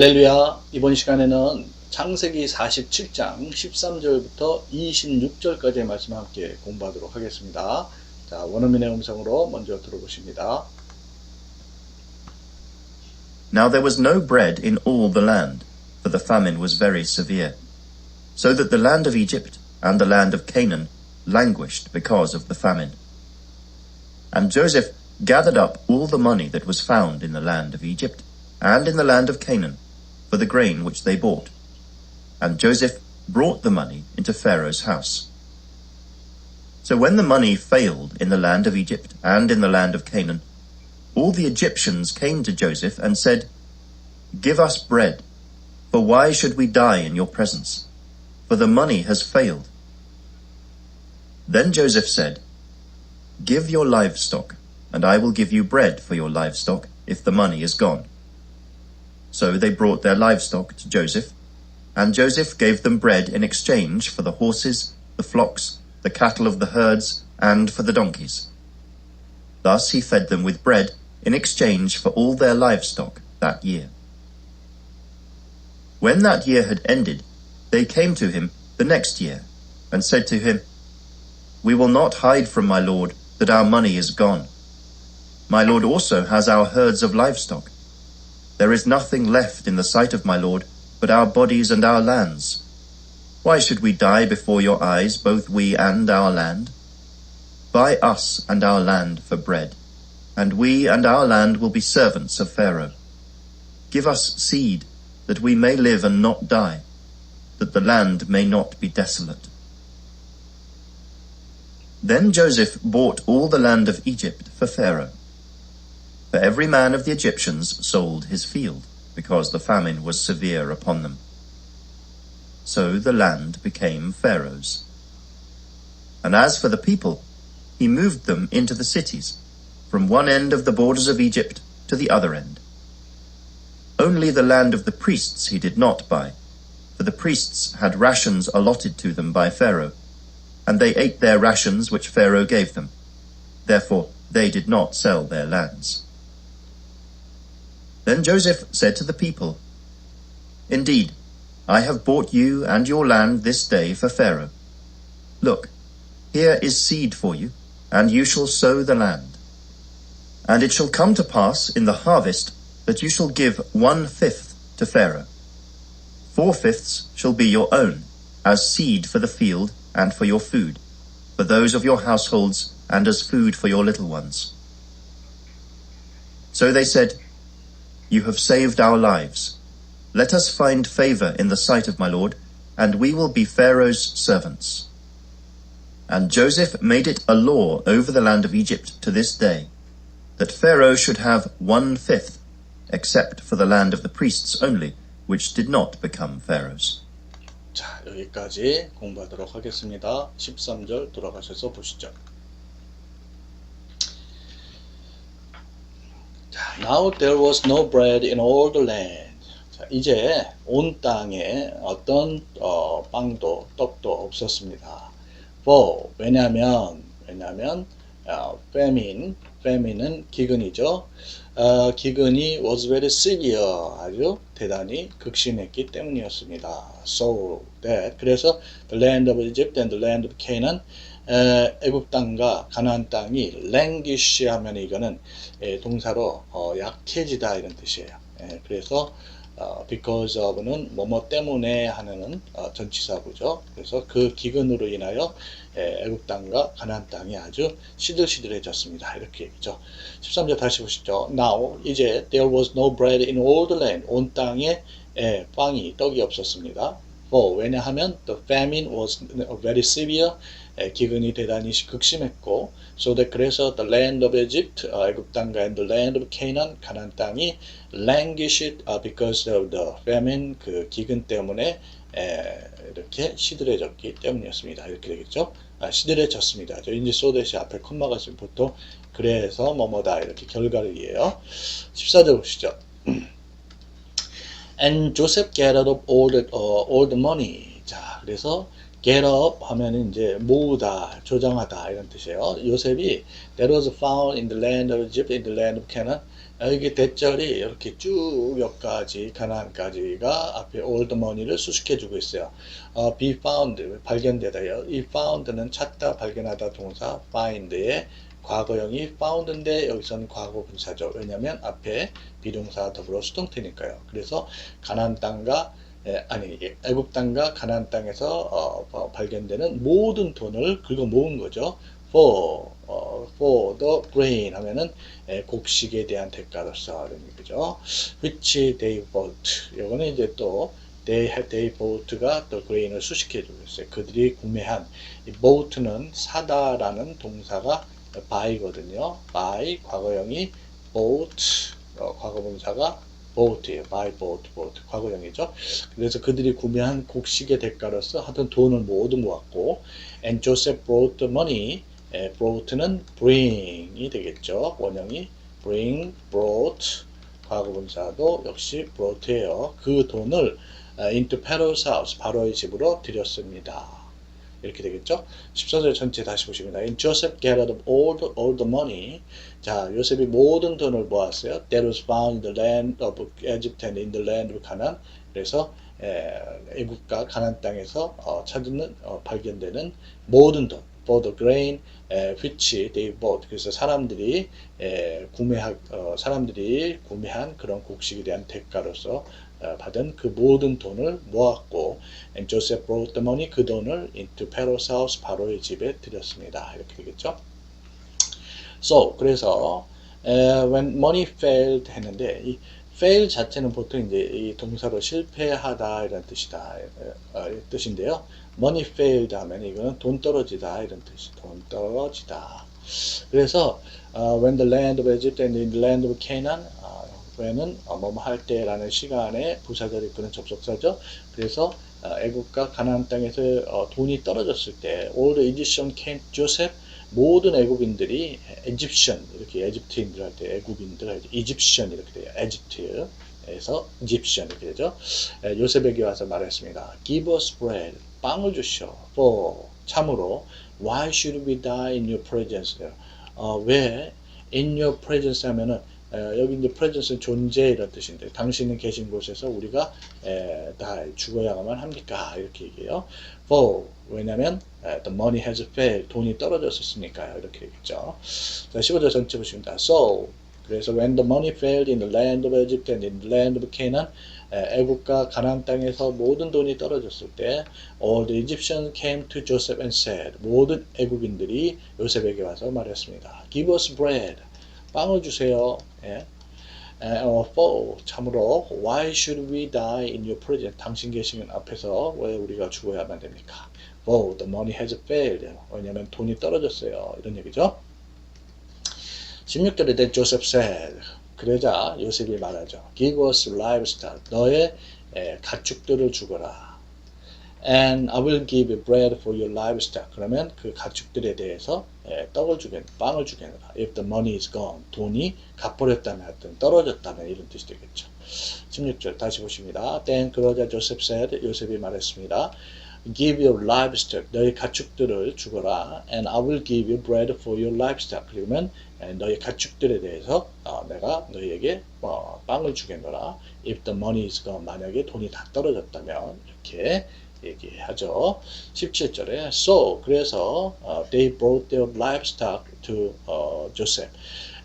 할렐루야 이번 시간에는 창세기 47장 13절부터 26절까지의 말씀 함께 공부하도록 하겠습니다. 자 원어민의 음성으로 먼저 들어보십니다. Now there was no bread in all the land, for the famine was very severe, so that the land of Egypt and the land of Canaan languished because of the famine. And Joseph gathered up all the money that was found in the land of Egypt and in the land of Canaan, for the grain which they bought. And Joseph brought the money into Pharaoh's house. So when the money failed in the land of Egypt and in the land of Canaan, all the Egyptians came to Joseph and said, Give us bread, for why should we die in your presence? For the money has failed. Then Joseph said, Give your livestock, and I will give you bread for your livestock, if the money is gone. So they brought their livestock to Joseph, and Joseph gave them bread in exchange for the horses, the flocks, the cattle of the herds, and for the donkeys. Thus he fed them with bread in exchange for all their livestock that year. When that year had ended, they came to him the next year, and said to him, We will not hide from my lord that our money is gone. My lord also has our herds of livestock. There is nothing left in the sight of my lord but our bodies and our lands. Why should we die before your eyes, both we and our land? Buy us and our land for bread, and we and our land will be servants of Pharaoh. Give us seed, that we may live and not die, that the land may not be desolate. Then Joseph bought all the land of Egypt for Pharaoh. For every man of the Egyptians sold his field, because the famine was severe upon them. So the land became Pharaoh's. And as for the people, he moved them into the cities, from one end of the borders of Egypt to the other end. Only the land of the priests he did not buy, for the priests had rations allotted to them by Pharaoh, and they ate their rations which Pharaoh gave them. Therefore they did not sell their lands. Then Joseph said to the people, Indeed, I have bought you and your land this day for Pharaoh. Look, here is seed for you, and you shall sow the land. And it shall come to pass in the harvest that you shall give one fifth to Pharaoh. Four fifths shall be your own, as seed for the field and for your food, for those of your households, and as food for your little ones. So they said, You have saved our lives. Let us find favor in the sight of my Lord, and we will be Pharaoh's servants. And Joseph made it a law over the land of Egypt to this day, that Pharaoh should have one fifth, except for the land of the priests only, which did not become Pharaoh's. 자 여기까지 공부하도록 하겠습니다. 13절 돌아가셔서 보시죠. 자, Now there was no bread in all the land. 자, 이제 온 땅에 어떤 어, 빵도 떡도 없었습니다. For 왜냐하면 왜냐하면 어, famine famine은 기근이죠. 어, 기근이 was very severe 아주 대단히 극심했기 때문이었습니다. So that 그래서 the land of Egypt and the land of Canaan 에, 애굽 땅과 가나안 땅이 languish 하면 이거는 에, 동사로 어, 약해지다 이런 뜻이에요. 에, 그래서 어, because of는 뭐뭐 때문에 하는 어, 전치사구죠. 그래서 그 기근으로 인하여 에, 애굽 땅과 가나안 땅이 아주 시들시들해졌습니다. 이렇게 얘기죠. 13절 다시 보시죠. Now 이제 there was no bread in all the land. 온 땅에 에, 빵이 떡이 없었습니다. For 왜냐하면 the famine was very severe. 에, 기근이 대단히 극심했고, so that 그래서 the land of Egypt, 어, 애굽 땅과 and the land of Canaan, 가나안 땅이 languished uh, because of the famine, 그 기근 때문에 에, 이렇게 시들해졌기 때문이었습니다. 이렇게 되겠죠? 아, 시들해졌습니다. 저 이제 소댓이 앞에 콤마가 있으면 보통 그래서 뭐뭐다 이렇게 결과를 이해요. 14절 보시죠. And Joseph gathered up all the, uh, all the money. 자, 그래서 get up 하면 이제 모으다, 조장하다 이런 뜻이에요. 요셉이 that was found in the land of Egypt, in the land of Canaan. 아, 이게 대절이 이렇게 쭉 여기까지 가나안까지가 앞에 the money를 수식해 주고 있어요. 어, be found 발견되다요. 이 found는 찾다 발견하다 동사 find의 과거형이 found인데 여기서는 과거 분사죠. 왜냐하면 앞에 비동사 더불어 수동태니까요. 그래서 가나안 땅과 에, 아니 예, 애굽 땅과 가나안 땅에서 어, 어, 발견되는 모든 돈을 긁어 모은 거죠. for 어, for the grain 하면은 에, 곡식에 대한 대가로서 얘기죠. which they bought. 이거는 이제 또 they they bought가 또 grain을 수식해 주고 있어요. 그들이 구매한 이 bought는 사다라는 동사가 buy거든요. buy 과거형이 bought 어, 과거분사가 bought예요. buy bought bought 과거형이죠. 그래서 그들이 구매한 곡식의 대가로서 하던 돈을 모두 모았고 and Joseph brought the money 에, brought는 bring이 되겠죠. 원형이 bring, brought 과거분사도 역시 brought예요. 그 돈을 아, into Pharaoh's house, 바로의 집으로 들였습니다. 이렇게 되겠죠. 14절 전체 다시 보십니다. And Joseph gathered all the, all the money. 자, 요셉이 모든 돈을 모았어요. That was found in the land of Egypt and in the land of Canaan. 그래서 에, 애국과 가나안 땅에서 어, 찾는 어, 발견되는 모든 돈, for the grain 에, which they bought. 그래서 사람들이 에, 구매한 어, 사람들이 구매한 그런 곡식에 대한 대가로서 어, 받은 그 모든 돈을 모았고 and Joseph brought the money 그 돈을 into Pharaoh's house 바로의 집에 들였습니다. 이렇게 되겠죠. So 그래서 에, when money failed 했는데 이 fail 자체는 보통 이제 이 동사로 실패하다 이런 뜻이다 어, 뜻인데요. money failed 하면 이거는 돈 떨어지다 이런 뜻이 돈 떨어지다. 그래서 어, when the land of Egypt and the land of Canaan 어, 뭐뭐 할 때라는 시간에 부사절이 이끄는 접속사죠. 그래서 어, 애국과 가나안 땅에서 어, 돈이 떨어졌을 때 all the Egyptian came Joseph 모든 애굽인들이 에집션 이렇게 에집트인들 할때때 이집션 이렇게 돼요. 에집트에서 이집션 이렇게 되죠. 에, 요셉에게 와서 말했습니다. Give us bread. 빵을 주시오. For 참으로 Why should we die in your presence? 어, 왜 in your presence 하면은 에, 여기 이제 presence는 존재 이런 뜻인데 당신이 계신 곳에서 우리가 에, 다 죽어야만 합니까? 이렇게 얘기해요. For 왜냐면 에, the money has failed 돈이 떨어졌었으니까요. 이렇게 얘기죠. 자 15절 전체 보십니다. So 그래서 when the money failed in the land of Egypt and in the land of Canaan 에, 애국과 가나안 땅에서 모든 돈이 떨어졌을 때 all the Egyptians came to Joseph and said 모든 애국인들이 요셉에게 와서 말했습니다. Give us bread. 빵을 주세요. 예. 에, 어, for 참으로 why should we die in your presence? 당신 계시는 앞에서 왜 우리가 죽어야만 됩니까? For the money has failed. 왜냐하면 돈이 떨어졌어요. 이런 얘기죠. 16절에 then Joseph said. 그러자 요셉이 말하죠. Give us livestock. 너의 에, 가축들을 주거라. And I will give bread for your livestock. 그러면 그 가축들에 대해서 에, 떡을 주겠, 빵을 주겠노라. If the money is gone. 돈이 갚버렸다면 하여튼 떨어졌다면 이런 뜻이 되겠죠. 16절 다시 보십니다. Then 그러자 Joseph said. 요셉이 말했습니다. Give your livestock. 너의 가축들을 주거라. And I will give you bread for your livestock. 그러면 에, 너의 가축들에 대해서 어, 내가 너희에게 어, 빵을 주겠노라. If the money is gone. 만약에 돈이 다 떨어졌다면 이렇게 얘기하죠. 17절에 so 그래서 어, they brought their livestock to 어, Joseph.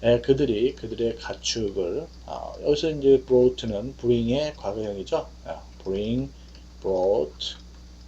에, 그들이 그들의 가축을 어, 여기서 이제 brought는 bring의 과거형이죠. 어, bring, brought,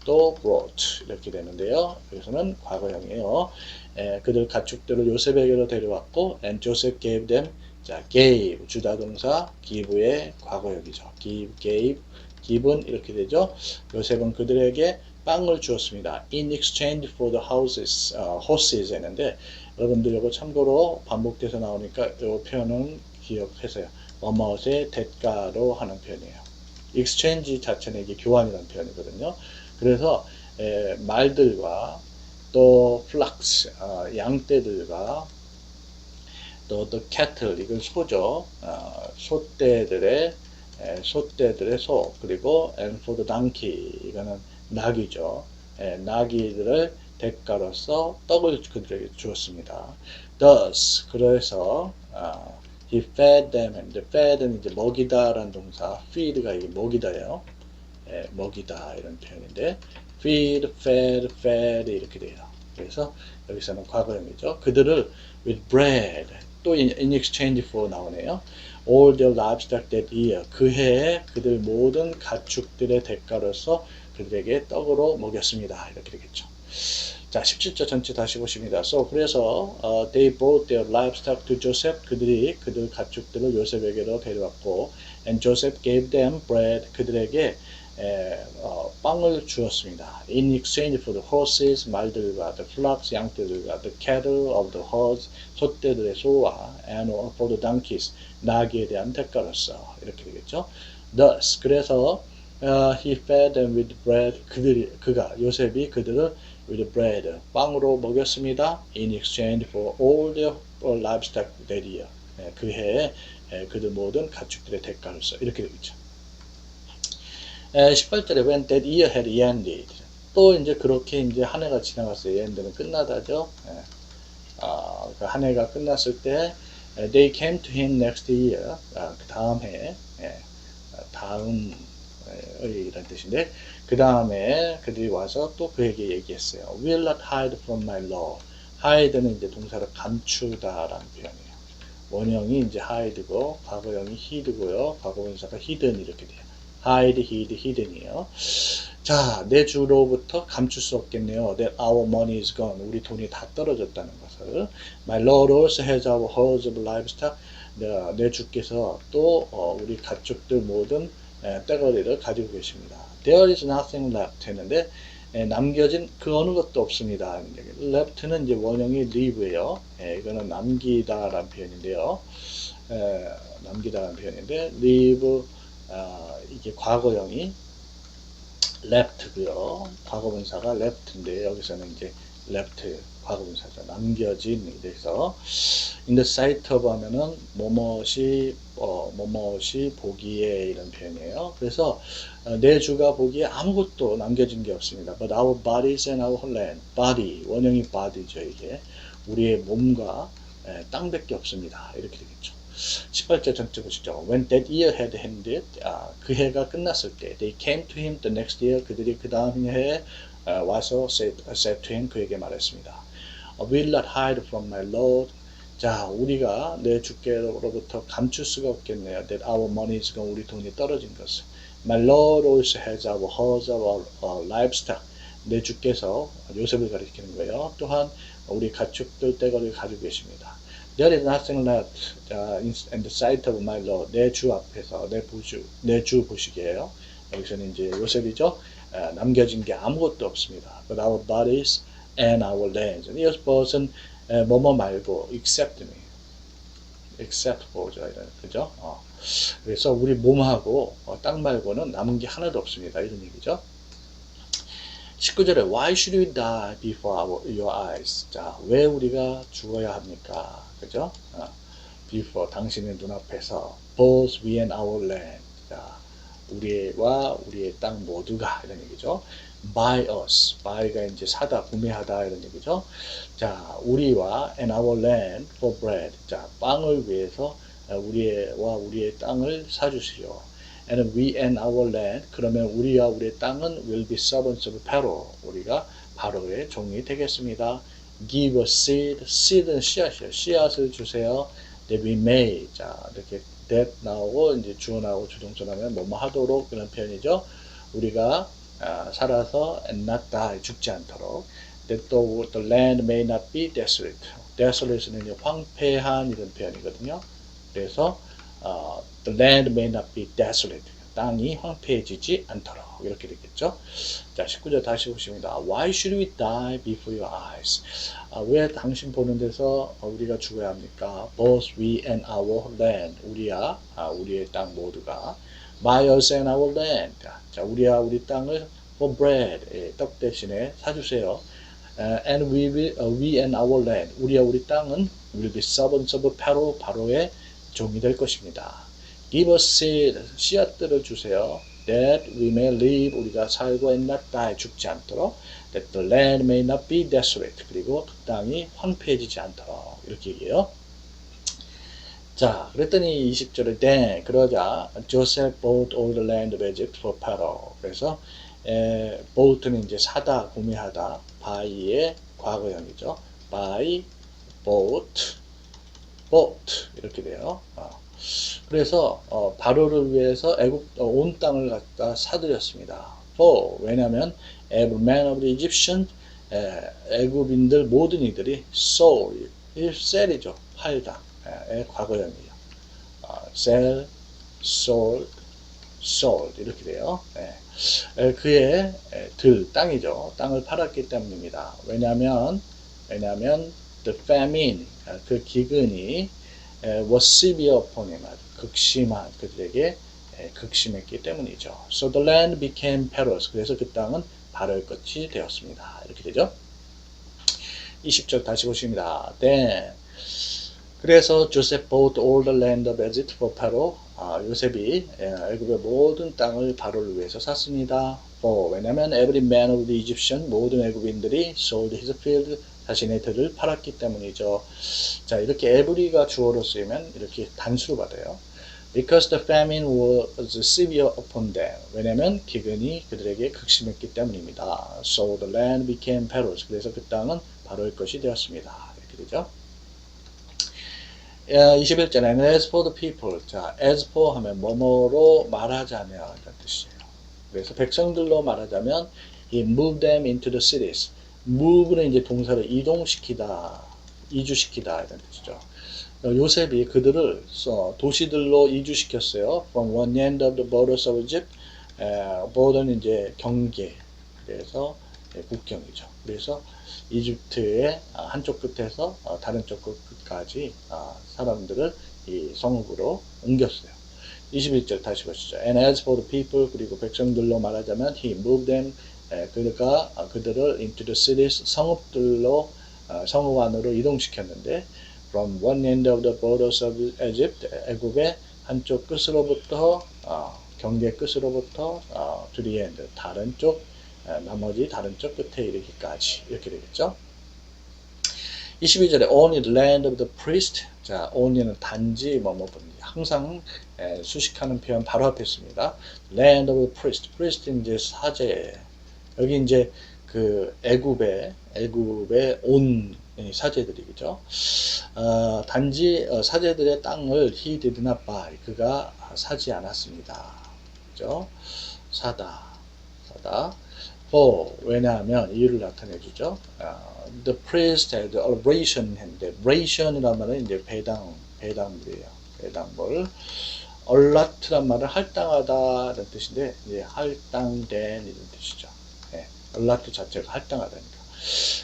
또 brought 이렇게 되는데요. 여기서는 과거형이에요. 에, 그들 가축들을 요셉에게로 데려왔고 and Joseph gave them 자 gave 주다 동사 give의 과거형이죠. give, gave 기분 이렇게 되죠. 요셉은 그들에게 빵을 주었습니다. In exchange for the houses, 어, horses 했는데 여러분들 이거 참고로 반복돼서 나오니까 이 표현은 기억하세요. 뭐뭐의 대가로 하는 표현이에요. exchange 자체는 이게 교환이라는 표현이거든요. 그래서 에, 말들과 또 flocks, 어, 양떼들과 또 the cattle, 이건 소죠. 어, 소떼들의 에, 소떼들의 소 그리고 and the donkey 이거는 낙이죠. 에, 나귀들을 대가로서 떡을 그들에게 주었습니다. Thus 그래서 아, he fed them 했는데 fed는 이제 먹이다라는 동사 feed가 이게 먹이다예요. 예, 먹이다 이런 표현인데 feed, fed, fed 이렇게 돼요. 그래서 여기서는 과거형이죠. 그들을 with bread 또 in, in exchange for 나오네요. all their livestock that year 그 해에 그들 모든 가축들의 대가로서 그들에게 떡으로 먹였습니다. 이렇게 되겠죠. 자, 17절 전체 다시 보십니다. So, 그래서 어, they brought their livestock to Joseph. 그들이 그들 가축들을 요셉에게로 데려왔고 and Joseph gave them bread. 그들에게 에, 어, 빵을 주었습니다. In exchange for the horses, 말들과 the flocks, 양떼들과 the cattle of the herds, 소떼들의 소와 and for the donkeys, 나귀에 대한 대가로서 이렇게 되겠죠. Thus, 그래서 어, he fed them with bread. 그들이 그가 요셉이 그들을 with bread 빵으로 먹였습니다. In exchange for all their livestock that year. 예, 그 해에 예, 그들 모든 가축들의 대가로서 이렇게 되겠죠. 에, 18절에 when that year had ended 또 이제 그렇게 이제 한 해가 지나갔어요. end는 끝나다죠. 예. 아, 그 한 해가 끝났을 때 에, they came to him next year 아, 그 다음 해 예. 아, 다음 이란 뜻인데 그 다음에 그들이 와서 또 그에게 얘기했어요. Will not hide from my law. hide는 이제 동사를 감추다라는 표현이에요. 원형이 이제 hide고 과거형이 hid고요. 과거분사가 hidden 이렇게 돼요. Hide, hid, hidden이에요. 자, 내 주로부터 감출 수 없겠네요. That our money is gone. 우리 돈이 다 떨어졌다는 것을. My Lord also has our herds of livestock. 내, 내 주께서 또 어, 우리 가축들 모든 에, 떼거리를 가지고 계십니다. There is nothing left 했는데 에, 남겨진 그 어느 것도 없습니다. left는 이제 원형이 leave예요. 에, 이거는 남기다라는 표현인데요. 에, 남기다라는 표현인데 leave 아, 이게 과거형이 left고요. 과거분사가 left인데 여기서는 이제 left 과거분사죠. 남겨진 이래서 in the sight of 하면은 뭐뭇이 어 뭐뭇이 보기에 이런 표현이에요. 그래서 어, 내 주가 보기에 아무것도 남겨진 게 없습니다. But our bodies and our land, body 원형이 body죠 이게 우리의 몸과 에, 땅밖에 없습니다. 이렇게 되겠죠. 18절 전체 보시죠. When that year had ended, 아, 그 해가 끝났을 때, they came to him the next year. 그들이 그 다음 해에 아, 와서 said, said to him 그에게 말했습니다. Will not hide from my Lord. 자, 우리가 내 주께로부터 감출 수가 없겠네요. That our money is gone. 우리 돈이 떨어진 것을. My Lord also has our herds our, our livestock. 내 주께서 요셉을 가리키는 거예요. 또한 우리 가축들 떼거리를 가지고 계십니다. There is nothing left uh, in, in the sight of my Lord. 내 주 앞에서 내 보주 내 주 보시기에요. 여기서는 이제 요셉이죠. 아, 남겨진 게 아무것도 없습니다. But our bodies and our lands. 이것은 뭐뭐 말고 except me. except for죠. 그죠? 어. 그래서 우리 몸하고 어, 땅 말고는 남은 게 하나도 없습니다. 이런 얘기죠. 19절에 Why should we die before our, your eyes? 자, 왜 우리가 죽어야 합니까? 그죠? 어, before 당신의 눈앞에서 both we and our land. 자, 우리와 우리의 땅 모두가 이런 얘기죠. By us. Buy가 이제 사다, 구매하다 이런 얘기죠. 자, 우리와 and our land for bread. 자, 빵을 위해서 우리와 우리의 땅을 사주시오. And we and our land. 그러면 우리와 우리의 땅은 will be servants of Pharaoh. 우리가 바로의 종이 되겠습니다. Give us seed. seed는 씨앗이에요. 씨앗을 주세요. That we may. 자, 이렇게 that 나오고 이제 주어 나오고 주동사 나오면 뭐뭐 하도록 그런 표현이죠. 우리가 아, 살아서 and not die 죽지 않도록. That the, the land may not be desolate. desolate는 황폐한 이런 표현이거든요. 그래서 어, the land may not be desolate. 땅이 황폐해지지 않도록 이렇게 되겠죠. 자, 19절 다시 보십니다. Why should we die before your eyes? 아, 왜 당신 보는 데서 우리가 죽어야 합니까? Both we and our land. 우리야, 아, 우리의 땅 모두가. Buy us and our land. 자, 우리야, 우리 땅을 for bread. 예, 떡 대신에 사주세요. Uh, and we, will, uh, we and our land. 우리와 우리 땅은 will be servants of Pharaoh. 바로의 종이 될 것입니다. Give us seed, 씨앗들을 주세요. That we may live, 우리가 살고 and not die, 죽지 않도록. That the land may not be desolate. 그리고 그 땅이 황폐해지지 않도록. 이렇게 얘기해요. 자, 그랬더니 20절에 then 그러자 Joseph bought all the land of Egypt for Pharaoh. 그래서 에, bought는 이제 사다, 구매하다, buy의 과거형이죠. buy, bought, bought 이렇게 돼요. 어. 그래서 어, 바로를 위해서 애국 어, 온 땅을 갖다 사들였습니다. For 왜냐하면 every man of the Egyptian 에, 애굽인들 모든 이들이 이 sell이죠. 팔다. 의 과거형이에요. 어, sell, sold, sold 이렇게 돼요. 예. 에, 그의 에, 들 땅이죠. 땅을 팔았기 때문입니다. 왜냐하면 왜냐하면 the famine 아, 그 기근이 에, was severe upon him 아주 극심한 그들에게 에, 극심했기 때문이죠. So the land became Pharaoh's. 그래서 그 땅은 바로의 것이 되었습니다. 이렇게 되죠. 20절 다시 보십니다. Then 그래서 조셉 bought all the land of Egypt for Pharaoh. 아, 요셉이 예, 애굽의 모든 땅을 바로를 위해서 샀습니다. For 왜냐하면 every man of the Egyptian 모든 애굽인들이 sold his field 자신의 들을 팔았기 때문이죠. 자 이렇게 every가 주어로 쓰이면 이렇게 단수로 받아요. Because the famine was severe upon them. 왜냐하면 기근이 그들에게 극심했기 때문입니다. So the land became Pharaoh's. 그래서 그 땅은 바로의 것이 되었습니다. 이렇게 되죠. 21절 and as for the people 자 as for 하면 뭐뭐로 말하자면 이런 뜻이에요. 그래서 백성들로 말하자면 he moved them into the cities. Move는 이제 동사로 이동시키다, 이주시키다 이런 뜻이죠. 어, 요셉이 그들을 어, 도시들로 이주시켰어요. From one end of the borders of Egypt. 에, border는 이제 경계. 그래서 예, 국경이죠. 그래서 이집트의 아, 한쪽 끝에서 어, 다른 쪽 끝까지 아, 사람들을 이 성읍으로 옮겼어요. 21절 다시 보시죠. And as for the people 그리고 백성들로 말하자면 he moved them 아, 그들을 into the cities 성읍들로 아, 성읍 안으로 이동시켰는데 from one end of the borders of Egypt 애굽의 한쪽 끝으로부터 어, 경계 끝으로부터 어, to the end 다른 쪽 에, 나머지 다른 쪽 끝에 이르기까지 이렇게 되겠죠. 22절에 only the land of the priest 자 only는 단지 뭐뭐 항상 에, 수식하는 표현 바로 앞에 있습니다. land of the priest priest 이제 사제 여기 이제 그 애굽의 애굽의 온 사제들이겠죠. 어, 단지 어, 사제들의 땅을 he did not buy 그가 사지 않았습니다. 그죠? 사다 사다. for 왜냐하면 이유를 나타내 주죠. 어, the priest had a ration 했는데 ration이란 말은 이제 배당 배당물이에요. 배당물. 얼라트란 말은 할당하다라는 뜻인데 이제 할당된 이런 뜻이죠. 예, 얼라트 자체가 할당하다니까.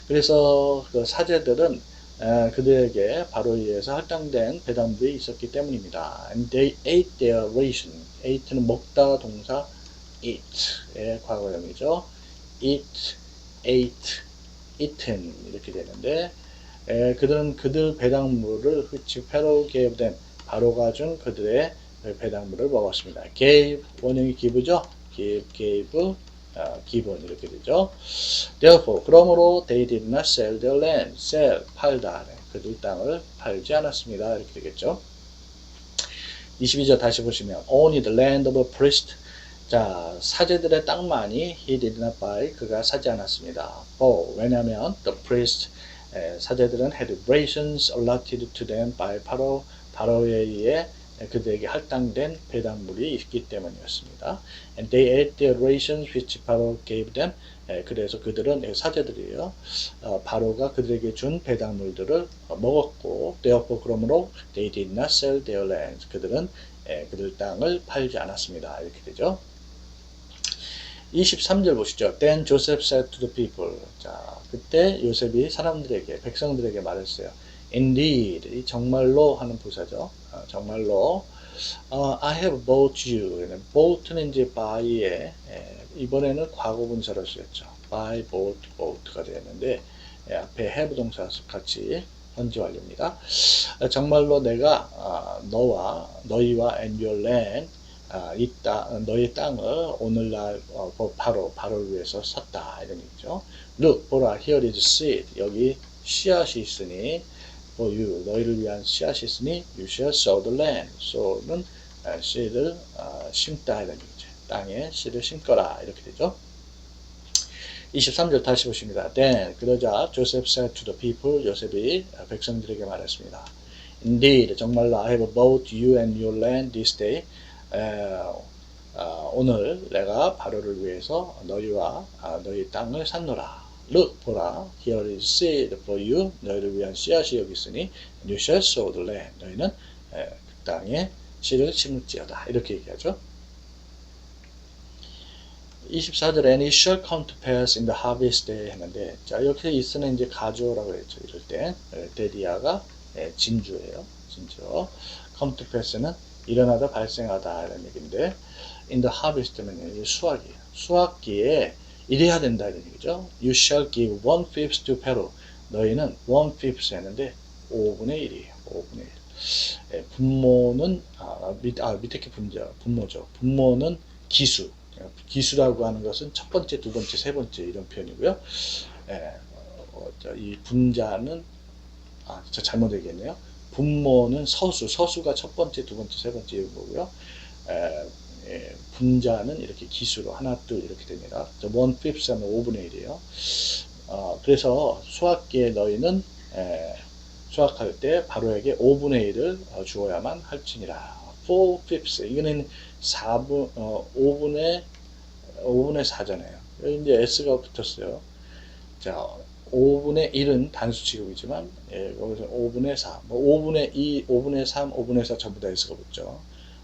그래서 그 사제들은 에, 그들에게 바로 의해서 할당된 배당물이 있었기 때문입니다. And they ate their ration. ate는 먹다 동사 eat의 과거형이죠. eat, ate, eaten 이렇게 되는데 에, 그들은 그들 배당물을 which Pharaoh gave them 바로가 준 그들의 배당물을 먹었습니다. gave 원형이 give죠. give, gave 아, 기본 이렇게 되죠. Therefore, 그러므로 they did not sell their land. sell, 팔다. 네, 그들 땅을 팔지 않았습니다. 이렇게 되겠죠. 22절 다시 보시면 only the land of a priest. 자, 사제들의 땅만이 he did not buy. 그가 사지 않았습니다. For, 왜냐하면 the priest, 에, 사제들은 had rations allotted to them by Pharaoh. 바로에 의해 그들에게 할당된 배당물이 있기 때문이었습니다. And they ate their rations which Pharaoh gave them. 예, 그래서 그들은 사제들이에요. 어, 바로가 그들에게 준 배당물들을 어, 먹었고, therefore 그러므로 they did not sell their lands. 그들은 예, 그들 땅을 팔지 않았습니다. 이렇게 되죠. 23절 보시죠. Then Joseph said to the people. 자, 그때 요셉이 사람들에게, 백성들에게 말했어요. Indeed, 이 정말로 하는 부사죠. 어, 정말로 어, I have bought you. bought는 이제 buy에 예, 이번에는 과거 분사로 쓰였죠. buy, bought, bought가 되었는데 예, 앞에 have 동사 같이 현재 완료입니다. 어, 정말로 내가 아, 너와 너희와 and your land 아, 이 땅, 너희 땅을 오늘날 어, 바로 바로를 위해서 샀다 이런 얘기죠. Look, 보라, here is seed. 여기 씨앗이 있으니 for you. 너희를 위한 씨앗이 있으니 you shall sow the land. sow는 아, 씨를 아, 심다 이런 얘기죠. 땅에 씨를 심거라 이렇게 되죠. 23절 다시 보십니다. Then 그러자 Joseph said to the people 요셉이 백성들에게 말했습니다. Indeed 정말로 I have bought you and your land this day. 에, 아, 오늘 내가 바로를 위해서 너희와 아, 너희 땅을 샀노라. Look 보라 here is seed for you 너희를 위한 씨앗이 여기 있으니 you shall sow the land. 너희는 에, 그 땅에 씨를 심을지어다. 이렇게 얘기하죠. 24절 and it shall come to pass in the harvest day 했는데 자 이렇게 있으는 이제 가조라고 했죠. 이럴 때 에, 데디아가 에, 진주예요. 진주. come to pass는 일어나다 발생하다 이런 얘기인데 in the harvest는 수확이에요. 수확기에 이래야 된다 이런 얘기죠. You shall give one fifth to Pharaoh 너희는 one fifth 했는데 5분의 1이에요. 5분의 1 예, 분모는 아, 밑, 아 밑에 게 분자 분모죠. 분모는 기수. 기수라고 하는 것은 첫 번째, 두 번째, 세 번째 이런 표현이고요. 예, 어, 저, 이 분자는 아, 저 잘못 얘기했네요. 분모는 서수, 서수가 첫 번째, 두 번째, 세 번째 이런 거고요. 에, 예, 분자는 이렇게 기수로 하나, 둘 이렇게 됩니다. 원 fifth 하면 5분의 1이에요. 어, 그래서 수학기에 너희는 에, 수학할 때 바로에게 5분의 1을 어, 주어야만 할지니라. 4 fifths 이거는 4분 어, 5분의 5분의 4잖아요. 여기 이제 s가 붙었어요. 자, 5분의 1은 단수 취급이지만 예, 여기서 5분의 4, 뭐 5분의 2, 5분의 3, 5분의 4 전부 다 s가 붙죠.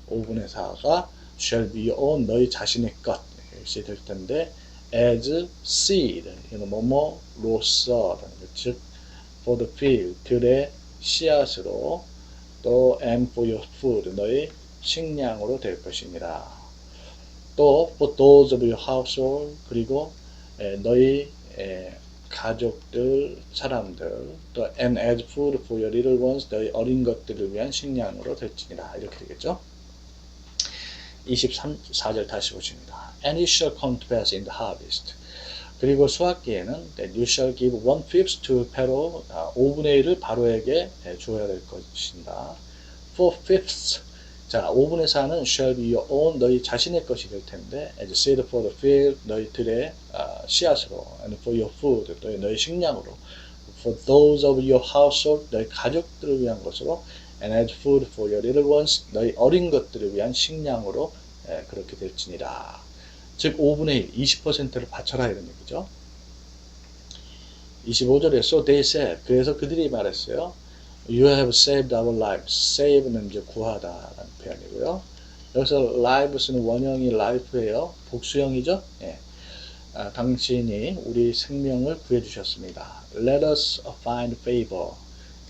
5분의 4가 shall be on 너희 자신의 것 이렇게 될 텐데 as seed 이는 뭐뭐로서 즉 for the field 들의 씨앗으로 또 and for your food 너희 식량으로 될 것입니다. 또 for those of your household 그리고 에, 너희 에, 가족들 사람들 또 and as food for your little ones 너희 어린 것들을 위한 식량으로 될지니라 이렇게 되겠죠. 24절 다시 보십니다. And it shall come to pass in the harvest. 그리고 수확기에는 you shall give one fifth to Pharaoh, 아, 5분의 1을 바로에게 주어야 될 것인다. Four fifths, 자 5분의 4는 shall be your own, 너희 자신의 것이 될 텐데, as seed for the field, 너희들의 아, 씨앗으로, and for your food, 또 너희 식량으로, for those of your household, 너희 가족들을 위한 것으로, and as food for your little ones, 너희 어린 것들을 위한 식량으로 에, 그렇게 될지니라. 즉 5분의 1, 20%를 바쳐라 이런 얘기죠. 25절에 so they said 그래서 그들이 말했어요. You have saved our lives. save는 이제 구하다라는 표현이고요. 여기서 lives는 원형이 life예요. 복수형이죠. 예. 아, 당신이 우리 생명을 구해 주셨습니다. Let us find favor.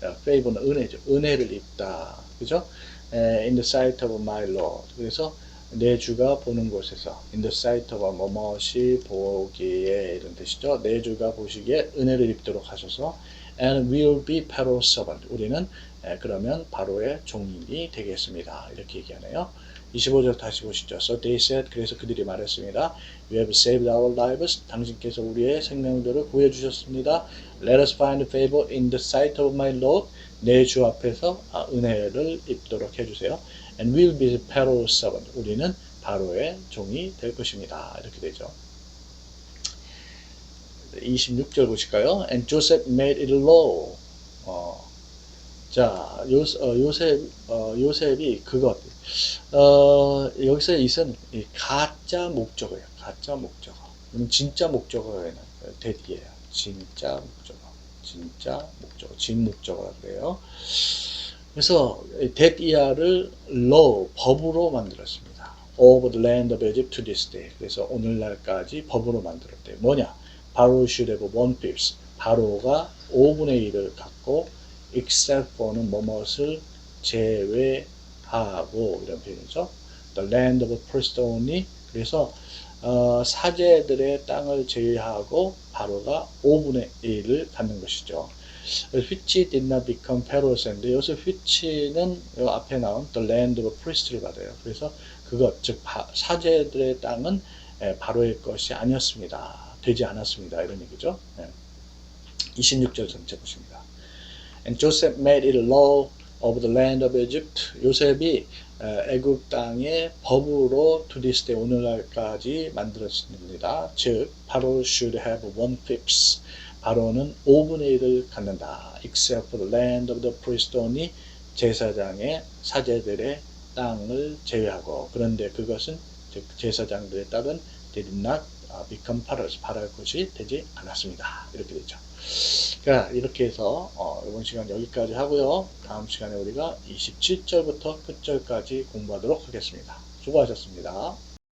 자, favor는 은혜죠. 은혜를 입다. 그죠? 에, in the sight of my Lord. 그래서 내 주가 보는 곳에서 in the sight of 뭐뭐시 보기에 이런 뜻이죠. 내 주가 보시기에 은혜를 입도록 하셔서 and will be Pharaoh's servant. 우리는 에, 그러면 바로의 종이 되겠습니다. 이렇게 얘기하네요. 25절 다시 보시죠. So they said 그래서 그들이 말했습니다. You have saved our lives. 당신께서 우리의 생명들을 구해 주셨습니다. Let us find favor in the sight of my Lord. 내 주 앞에서 아, 은혜를 입도록 해주세요. And will be Pharaoh's servant. 우리는 바로의 종이 될 것입니다. 이렇게 되죠. 26절 보실까요? And Joseph made it law. 어, 자, 요, 어, 요셉, 어, 요셉이 그것, 어, 여기서 이선 이 가짜 목적어예요. 가짜 목적어. 진짜 목적어에는 대기예요. 진짜 목적어. 진짜 목적어. 진 목적어라 그래요. 그래서 데디아를 law, 법으로 만들었습니다. Over the land of Egypt to this day. 그래서 오늘날까지 법으로 만들었대요. 뭐냐? 바로 should have one fifth. 바로가 5분의 1을 갖고 except for는 뭐뭇을 제외하고 이런 표현이죠. The land of priest only. 그래서 어, 사제들의 땅을 제외하고 바로가 5분의 1을 갖는 것이죠. which did not become Pharaoh's land. 여기서 which는 요 앞에 나온 the land of priest를 받아요. 그래서 그것 즉 바, 사제들의 땅은 에, 바로의 것이 아니었습니다. 되지 않았습니다. 이런 얘기죠. 예. 26절 전체 보십니다. And Joseph made it law of the land of Egypt. 요셉이 어, 애굽 땅의 법으로 to this day 오늘날까지 만들었습니다. 즉 바로 should have one fifth. 바로는 5분의 1을 갖는다. Except for the land of the priest only. 제사장의 사제들의 땅을 제외하고 그런데 그것은 즉 땅은 they did not uh, become part 바랄 것이 되지 않았습니다. 이렇게 되죠. 자, 이렇게 해서 어, 이번 시간 여기까지 하고요. 다음 시간에 우리가 27절부터 끝절까지 공부하도록 하겠습니다. 수고하셨습니다.